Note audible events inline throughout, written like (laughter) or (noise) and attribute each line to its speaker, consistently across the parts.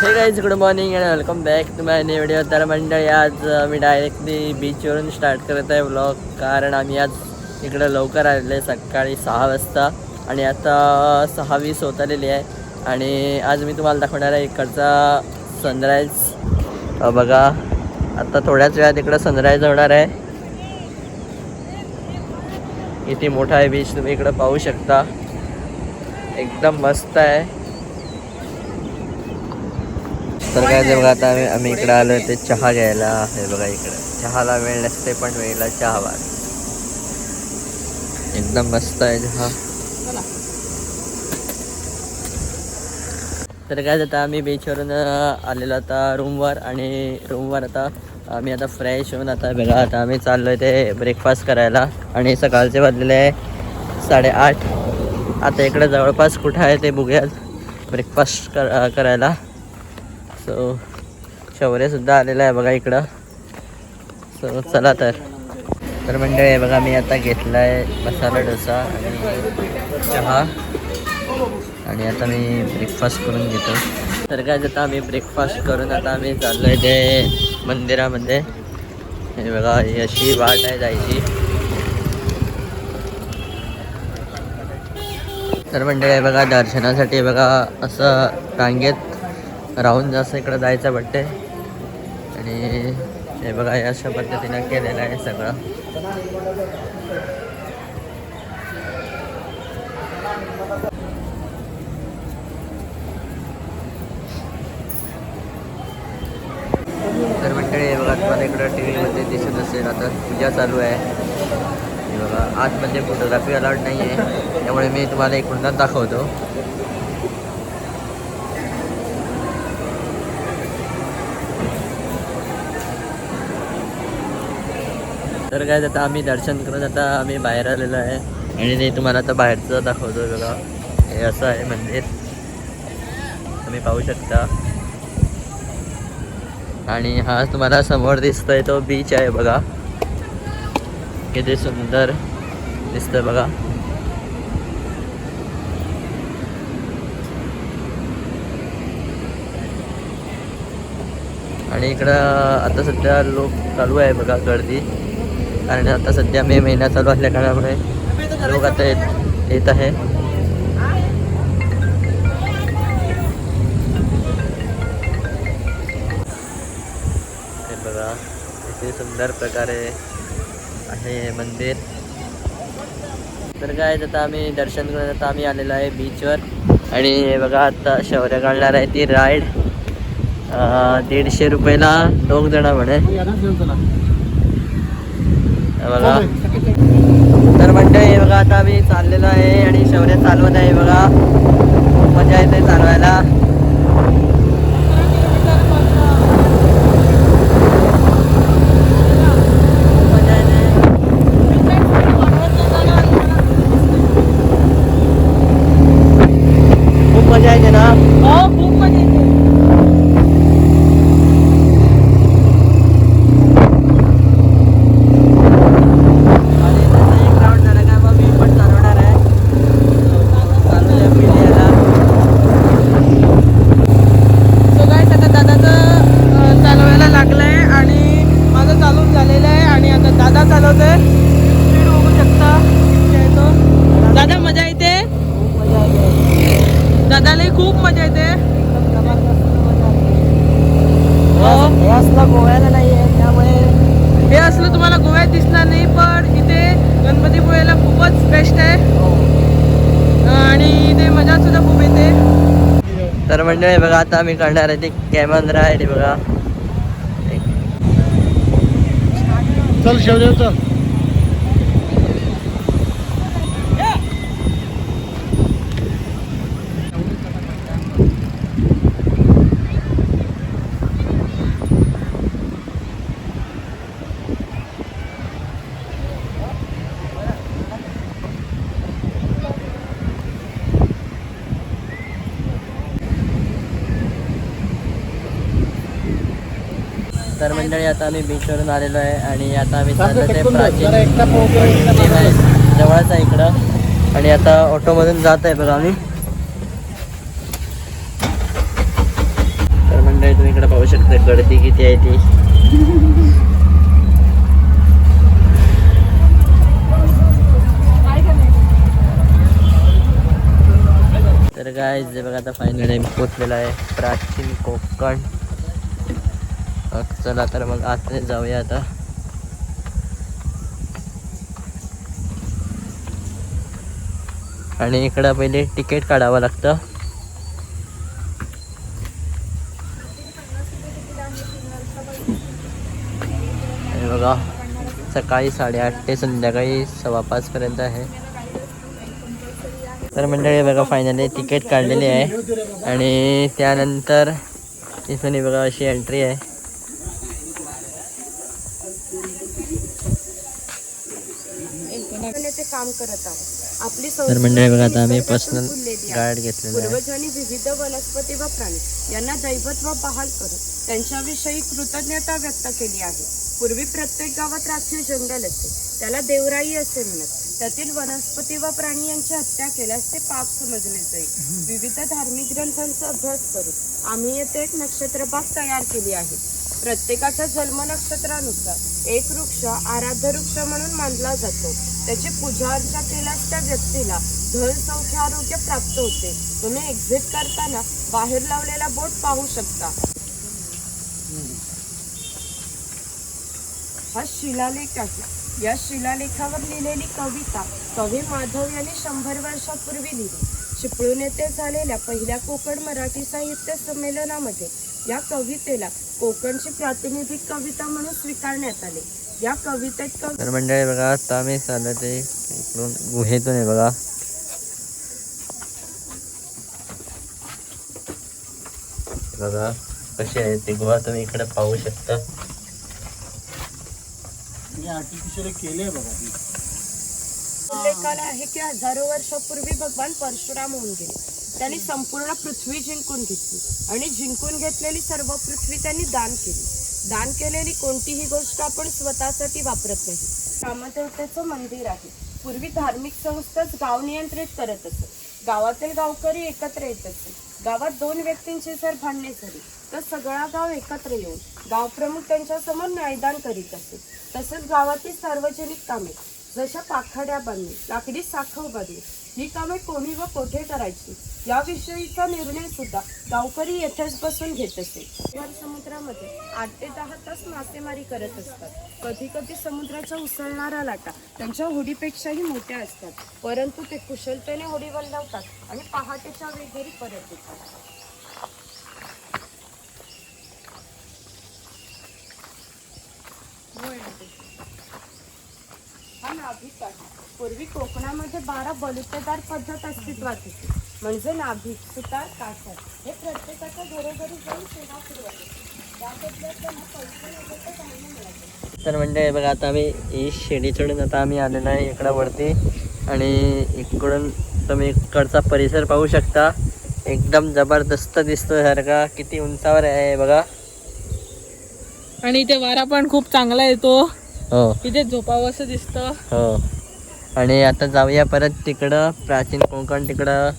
Speaker 1: Hey guys good morning and welcome back to my new video तर मंडळी आज मी directly बीचवरून start करत आहे ब्लॉग कारण आम्ही आज इकडं लवकर आलेलो आहे सकाळी सहा वाजता. आणि आता सहा वीस होत आलेली आहे. आणि आज मी तुम्हाला दाखवणार आहे इकडचा सनराईज बघा आता थोड्याच वेळात इकडं सनराईज होणार आहे. किती मोठा आहे बीच तुम्ही इकडं पाहू शकता. एकदम मस्त आहे. तर काय ते बघा आता आम्ही आम्ही इकडे आलो ते चहा घ्यायला हे बघा इकडे. चहाला वेळ नसते पण वेळेला चहा वाट एकदम मस्त आहे चहा. तर काय आता आम्ही बीचवरून आलेलो आता रूमवर आणि रूमवर आता आम्ही आता फ्रेश होऊन आता बघा आता आम्ही चाललो आहे ते ब्रेकफास्ट करायला. आणि सकाळचे वाजलेले आहे साडेआठ. आता इकडे जवळपास कुठं आहे ते बघूयात. ब्रेकफास्ट कर करायला. सो शौर्यसुद्धा आलेला आहे बघा इकडं. सो चला तर. तर मंडळी हे बघा मी आता घेतला आहे मसाला डोसा आणि चहा. आणि आता मी ब्रेकफास्ट करून घेतो. तर काय आता आम्ही ब्रेकफास्ट करून आता आम्ही चाललो आहे ते मंदिरामध्ये. हे बघा ही अशी वाट आहे जायची. तर मंडळी आहे बघा दर्शनासाठी बघा असं रांगेत राहून जास्त इकडं जायचं वाटते आणि हे बघा हे अशा पद्धतीनं केलेलं आहे सगळं. तर मंडळी बघा तुम्हाला इकडं टी व्हीमध्ये दिसत असेल आता पूजा चालू आहे. हे बघा आतमध्ये फोटोग्राफी अलाउड नाही आहे त्यामुळे मी तुम्हाला इकडूनच दाखवतो. तर काय आता आम्ही दर्शन करून आता आम्ही बाहेर आलेलो आहे. आणि ते तुम्हाला आता बाहेरचं दाखवतो बघा. हे असं आहे मंदिर. तुम्ही पाहू शकता. आणि हा तुम्हाला समोर दिसतोय तो बीच आहे बघा. किती सुंदर दिसतंय बघा. आणि इकडं आता सध्या लोक चालू आहे बघा गर्दी. कारण आता सध्या मे महिना चालू असल्या कारणामुळे लोक आता येत येत आहे हे बघा किती सुंदर प्रकारे आहे हे मंदिर. तर काय आता आम्ही दर्शन करून आता आम्ही आलेलो आहे बीचवर आणि हे बघा आता शौर्य काढणार आहे ती राईड दीडशे रुपयाला दोन जण म्हणे. बघा. तर मंडळी हे बघा आता आम्ही चाललेलो आहे आणि शौर्य चालवत आहे बघा. खूप मजा येते चालवायला खूप मजा येते खूप मजा येते ना
Speaker 2: हो खूप मजा येते
Speaker 1: आणि त्याचा एक राऊंड झाला का मग मी पण चालवणार आहे चालूया पिल्याला
Speaker 2: सो गाईस आता दादाचं अं, चालवायला लागलंय आणि माझं चालून झालेलं आहे आणि आता दादा चालवतोय स्पीड बघू शकता किती आहे तो दादा मजा येते
Speaker 1: खूप मजा येते
Speaker 2: दादाला खूप मजा येते. हो.
Speaker 1: हे असलं गोव्याला नाही आहे त्यामुळे
Speaker 2: हे असलं तुम्हाला गोव्यात दिसणार नाही पण इथे गणपतीपुळेला खूपच बेस्ट आहे. अं, आणि इथे मजा सुद्धा खूप येते.
Speaker 1: तर मंडळी बघा आता आम्ही करणार आहे ते कॅमन राईड बघा.
Speaker 3: चल शौर्य चल
Speaker 1: तर मंडळी आता आम्ही बीचवरून आलेलो आहे आणि आता आम्ही चाललो ते प्राचीन जवळच आहे इकडं. आणि आता ऑटोमधून जात आहे बघा आम्ही. मंडळी तुम्ही इकडे पाहू शकता गर्दी किती आहे ती. तर काय जे बघा आता फायनली पोचलेलं आहे प्राचीन कोकण. मग चला तर मग आत जाऊया आता. आणि इकडं पहिले तिकीट काढावं लागतं. बघा सकाळी साडेआठ ते संध्याकाळी सव्वा पाच पर्यंत आहे. तर मंडळी बघा फायनली तिकीट काढलेली आहे. आणि त्यानंतर इथून बघा अशी एंट्री आहे.
Speaker 4: ते काम करत आहोत. आपली
Speaker 1: तर मंडळी बघा आता आम्ही पर्सनल. गाईड घेतलेलं आहे.
Speaker 4: पूर्वजांनी विविध वनस्पती व प्राणी यांना दैवत्व बहाल करून त्यांच्याविषयी कृतज्ञता व्यक्त केली आहे. पूर्वी प्रत्येक गावात राखीव जंगल असे. त्याला देवराई असे म्हणत. त्यातील वनस्पती व प्राणी यांची हत्या केल्यास ते पाप समजले जाईल. विविध धार्मिक ग्रंथांचा अभ्यास करून आम्ही येथे एक नक्षत्रबाग तयार केली आहे. प्रत्येकाच्या जन्म नक्षत्रानुसार. एक वृक्ष आराध्य वृक्ष म्हणून मानला जातो. त्याची पूजा अर्चा केल्यास त्या व्यक्तीला धन सौख्य आरोग्य प्राप्त होते. तुम्ही एक्झिट करताना बाहेर लावलेला बोट पाहू शकता. हा शिलालेख आहे. या शिलालेखावर लिहिलेली कविता कवी माधव यांनी शंभर वर्षापूर्वी लिहिली. चिपळूण येथे झालेल्या पहिल्या कोकण मराठी साहित्य संमेलनामध्ये या कवितेला कोकणची प्रातिनिधिक कविता म्हणून स्वीकारण्यात आले. या कवितेत कवी
Speaker 1: तर मंडळी बघा आता आम्ही चाललो ते इकडून गुहेतून आहे बघा. बघा कशी आहे ती गुहा तुम्ही इकडे पाहू शकता.
Speaker 3: आर्टिफिशियल केले बघा ती.
Speaker 4: उल्लेखाला आहे की हजारो वर्षापूर्वी भगवान परशुराम होऊन गेले. त्यांनी संपूर्ण पृथ्वी जिंकून घेतली. आणि जिंकून घेतलेली सर्व पृथ्वी त्यांनी दान केली. दान केलेली कोणतीही गोष्ट आपण स्वतःसाठी वापरत नाही. रामदेवतेचं मंदिर आहे. पूर्वी धार्मिक संस्थाच गाव नियंत्रित करत असत गावातील गावकरी एकत्र येत असत गावात दोन व्यक्तींची जर भांडणे झाली तर सगळा गाव एकत्र येऊन गावप्रमुख त्यांच्यासमोर न्यायदान करीत असत तसेच गावातील सार्वजनिक कामे जशा पाखाड्या बांधणे लाकडी साखव बांधणे ही कामे कोणी व कोठे करायची? याविषयीचा निर्णय सुद्धा गावकरी येथेच बसून घेत असे. समुद्रामध्ये आठ ते दहा तास मासेमारी करत असतात. कधी कधी समुद्राच्या उसळणाऱ्या लाटा त्यांच्या होडीपेक्षाही मोठ्या असतात. परंतु ते कुशलतेने होडी वल्लवतात आणि पहाटेच्या वेगेरी परत येतात. हा नाभिक आहे. पूर्वी कोकणामध्ये बारा बलुतेदार पद्धत अस्तित्वात होती. म्हणजे नाभिक सुतार कासर. हे प्रत्येकाच्या घरोघरी जाऊन सेवा पुरवत
Speaker 1: तर म्हणजे बघा आता आम्ही ही शिडी चढून आता आम्ही आलेलो आहे इकडं वरती आणि इकडून तुम्ही इकडचा परिसर पाहू शकता. एकदम जबरदस्त दिसतो सारखा किती उंचावर आहे बघा.
Speaker 2: आणि इथे वारा पण खूप चांगला येतो.
Speaker 1: हो.
Speaker 2: इथे झोपावं असं दिसतं.
Speaker 1: हो. आणि आता जाऊया परत तिकडं प्राचीन कोकण तिकडं.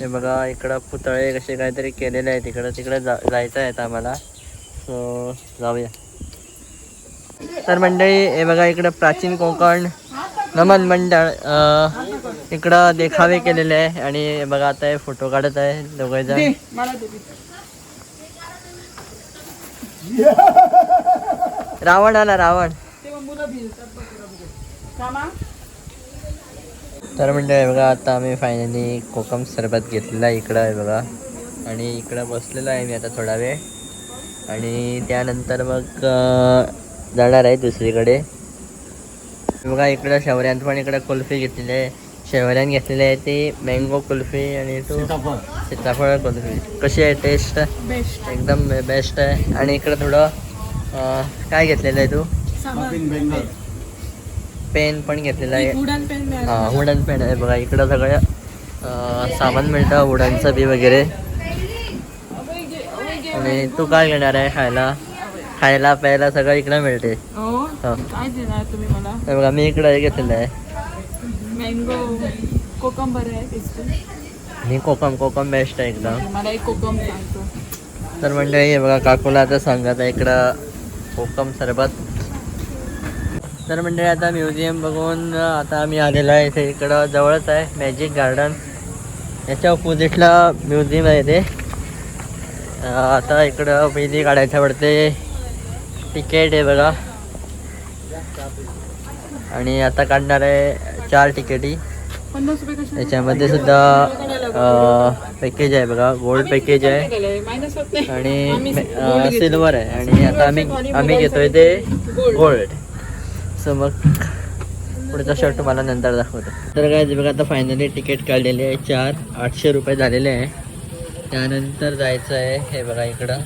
Speaker 1: हे बघा इकडं पुतळे कसे काहीतरी केलेले आहे तिकडं तिकडं जा जायचं आहे आता आम्हाला. सो जाऊया. तर मंडळी हे बघा इकडं प्राचीन कोकण नमन मंडळ इकडं देखावे केलेले आहे. आणि बघा आता हे फोटो काढत आहे दोघे जण.
Speaker 2: मला दे. (laughs)
Speaker 1: रावण आला रावण. तर म्हणजे बघा आता आम्ही फायनली कोकम सरबत घेतलेला आहे इकडं आहे बघा. आणि इकडं बसलेलो आहे मी आता थोडा वेळ. आणि त्यानंतर मग जाणार आहे दुसरीकडे. बघा इकडं शेवऱ्यात पण इकडं कुल्फी घेतलेली आहे. शेवऱ्यान घेतलेली आहे ती मँगो कुल्फी आणि तो
Speaker 3: सीताफळ.
Speaker 1: कुल्फी. कशी आहे टेस्ट
Speaker 2: बेस्ट
Speaker 1: एकदम बेस्ट आहे. आणि इकडं थोडं काय घेतलेलं आहे तू?
Speaker 3: बेंगल
Speaker 1: पेन पण घेतलेला आहे.
Speaker 2: उडान पेन मिळालं.
Speaker 1: हा वुडन पेन आहे बघा इकडं सगळं अं, सामान मिळतं वुडनचं बी वगैरे. आणि तू काय घेणार आहे खायला? खायला प्यायला सगळं इकडं मिळते.
Speaker 2: हो?
Speaker 1: हो.
Speaker 2: काय देणार तुम्ही मला?
Speaker 1: हे बघा मी इकडं हे घेतलेलं आहे.
Speaker 2: मँगो कोकंबर आहे टेस्टी
Speaker 1: आणि कोकम कोकम बेस्ट आहे एकदम.
Speaker 2: मला एक कोकम सांगतो.
Speaker 1: तर मंडळी हे बघा काकूला आता सांगत आहे इकडं कोकम सरबत. तर मंडळी आता म्युझियम बघून आता आम्ही आलेलो आहे इथे इकडं जवळच आहे मॅजिक गार्डन. याच्या ऑपोजिटला म्युझियम आहे ते. आता इकडं पहिली काढायच्या पडते. तिकीट आहे बघा. आणि आता काढणार आहे चार तिकेटी याच्यामध्ये सुद्धा पॅकेज आहे बघा. गोल्ड पॅकेज आहे. आणि सिल्वर आहे. आणि आता आम्ही आम्ही घेतोय ते गोल्ड सो मग पुढचा शर्ट तुम्हाला नंतर दाखवतो. तर काय बघा आता फायनली तिकीट काढलेले आहे. चार आठशे रुपये झालेले आहे. त्यानंतर जायचं आहे हे बघा इकडं.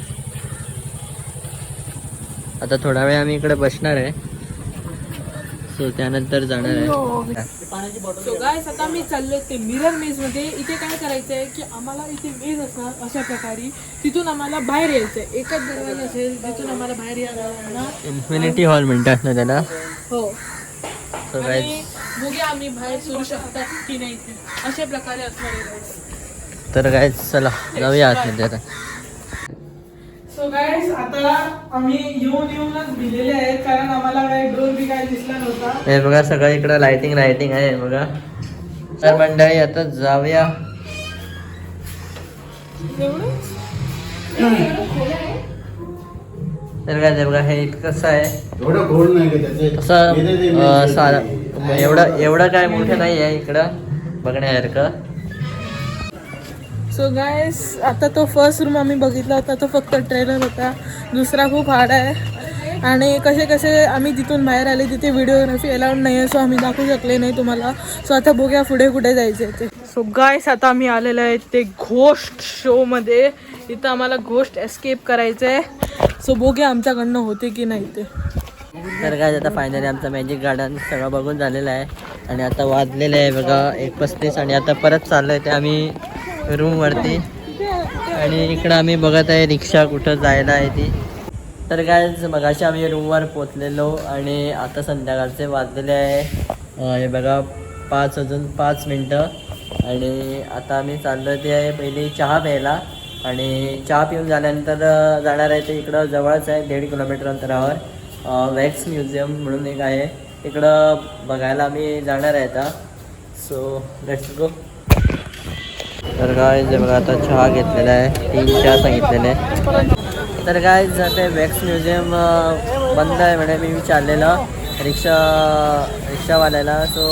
Speaker 1: आता थोडा वेळ आम्ही इकडे बसणार आहे. सो त्यानंतर जाणार आहे.
Speaker 2: सो गायस आता मी चाललो ते मिरर मेजमध्ये. इथे काय करायचं आहे की आम्हाला इथे मेज असणार अशा प्रकारे. तिथून आम्हाला बाहेर यायचं आहे एकच दरवाजा असेल जिथून आम्हाला बाहेर यायला
Speaker 1: इन्फिनिटी हॉल म्हणतात ना त्याला.
Speaker 2: हो.
Speaker 1: सो
Speaker 2: आम्ही बाहेर सुरू शकतात की नाही अशा प्रकारे असणार.
Speaker 1: तर काय चला जाऊया आतमध्ये आता.
Speaker 2: आता आम्ही येऊन येऊनच भिलेले आहेत कारण आम्हाला काही डोर बी काय दिसला नव्हता.
Speaker 1: हे बघा सगळं इकडं लाइटिंग लाइटिंग आहे हे बघा. तर मंडळी आता जाऊया. तर काय ते बघा हे कसं आहे. तसं सारा एवढं एवढं काय मोठं नाही आहे इकडं. बघण्यासारखं.
Speaker 2: सो गायस आता तो फर्स्ट रूम आम्ही बघितला होता. तो फक्त ट्रेलर होता. दुसरा खूप हार्ड आहे. आणि कसे कसे आम्ही जिथून बाहेर आले तिथे व्हिडिओग्राफी अलाउड नाही आहे सो आम्ही दाखवू शकले नाही तुम्हाला. सो आता बघूया पुढे कुठे जायचे ते. सो गायस आता आम्ही आलेलो आहे ते घोस्ट शोमध्ये इथं आम्हाला घोस्ट एस्केप करायचं आहे सो बघूया आमच्याकडनं होते की नाही ते.
Speaker 1: तर काय आता फायनली आमचं मॅजिक गार्डन सगळं बघून झालेलं आहे. आणि आता वाजलेलं आहे बघा एक पस्तीस आणि आता परत चाललं आहे ते आम्ही रूमवरती आणि इकडं आम्ही बघत आहे रिक्षा कुठं जायला आहे ती. तर काय मगाशी आम्ही रूमवर पोचलेलो आणि आता संध्याकाळचे वाजलेले आहे. हे बघा पाच अजून पाच मिनटं. आणि आता आम्ही चाललो ते आहे पहिली चहा प्यायला. आणि चहा पिऊन झाल्यानंतर जाणार आहे ते इकडं जवळच आहे दीड किलोमीटर अंतरावर. वॅक्स म्युझियम म्हणून एक आहे. तिकडं बघायला आम्ही जाणार आहे आता. सो लेट्स गो तर काय जे बघा आता चहा घेतलेला आहे. तीन चहा सांगितलेले. आहे तर काय ते वॅक्स म्युझियम बंद आहे म्हणे. मी विचारलेलं रिक्षा रिक्षावाल्याला. सो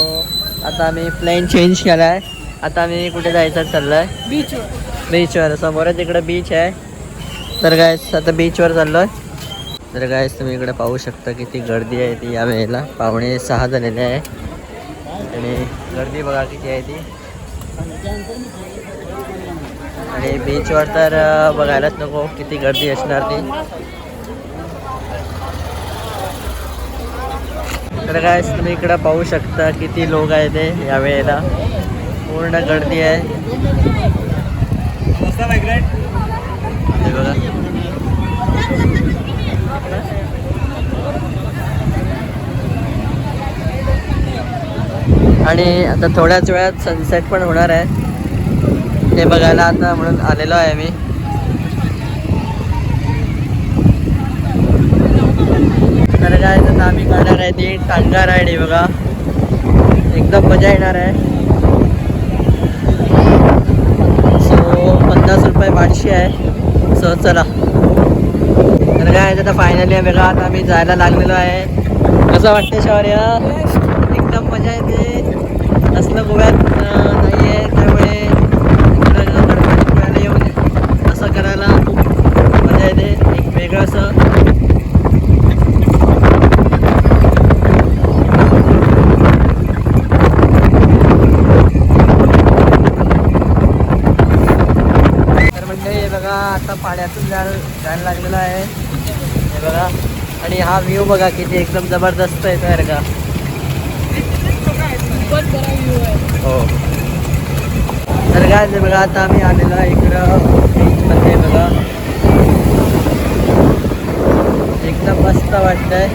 Speaker 1: आता आम्ही प्लॅन चेंज केला आहे आता आम्ही कुठे जायचं ठरलं आहे
Speaker 2: बीचवर
Speaker 1: बीचवर समोरच इकडं बीच आहे. तर काय आता बीचवर चाललो आहे तर काय तुम्ही इकडे पाहू शकता किती गर्दी आहे ती या वेळेला. पावणे सहा झालेले आहे. आणि गर्दी बघा किती आहे ती. आणि बीचवर तर बघायलाच नको किती गर्दी असणार ती. तर काय तुम्ही इकडं पाहू शकता किती लोक आहे ते या वेळेला. पूर्ण गर्दी आहे. बघा आणि आता थोड्याच वेळात सनसेट पण होणार आहे. ते बघायला आता म्हणून आलेलो आहे मी. तर काय आता आम्ही करणार आहे ती टांगा राईड आहे बघा. एकदम मजा येणार आहे. सो पन्नास रुपये पाचशे आहे. सो चला. तर काय आता फायनली बघा आता आम्ही जायला लागलेलो आहे. कसं वाटतं शौर्य? एकदम मजा येते. असलं गोव्यात आणि हा व्ह्यू बघा किती एकदम जबरदस्त आहे तर का. हो. तर काय बघा आता आम्ही आलेला इकडं बीचमध्ये बघा. एकदम मस्त वाटतंय.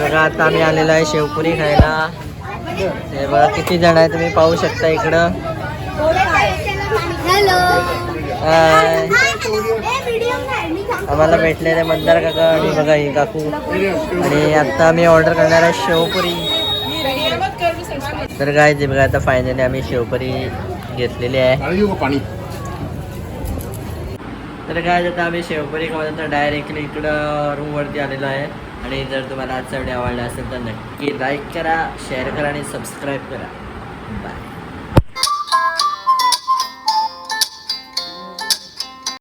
Speaker 1: बघा आता आम्ही आलेलो आहे शेवपुरी खायला. हे बघा किती जण आहे तुम्ही पाहू शकता इकडं. आम्हाला भेटलेले मंदार काका आणि बघा ही काकू. आणि आता आम्ही ऑर्डर करणार आहे शेवपुरी. तर काय जे बघा आता फायनली आम्ही शेवपुरी घेतलेली आहे. तर काय आता आम्ही शेवपुरी खाऊन तर डायरेक्टली इकडं रूमवरती आलेलो आहे. आणि जर तुम्हाला आजचा व्हिडिओ आवडला असेल तर नक्की लाईक करा शेअर करा आणि सबस्क्राईब करा. बाय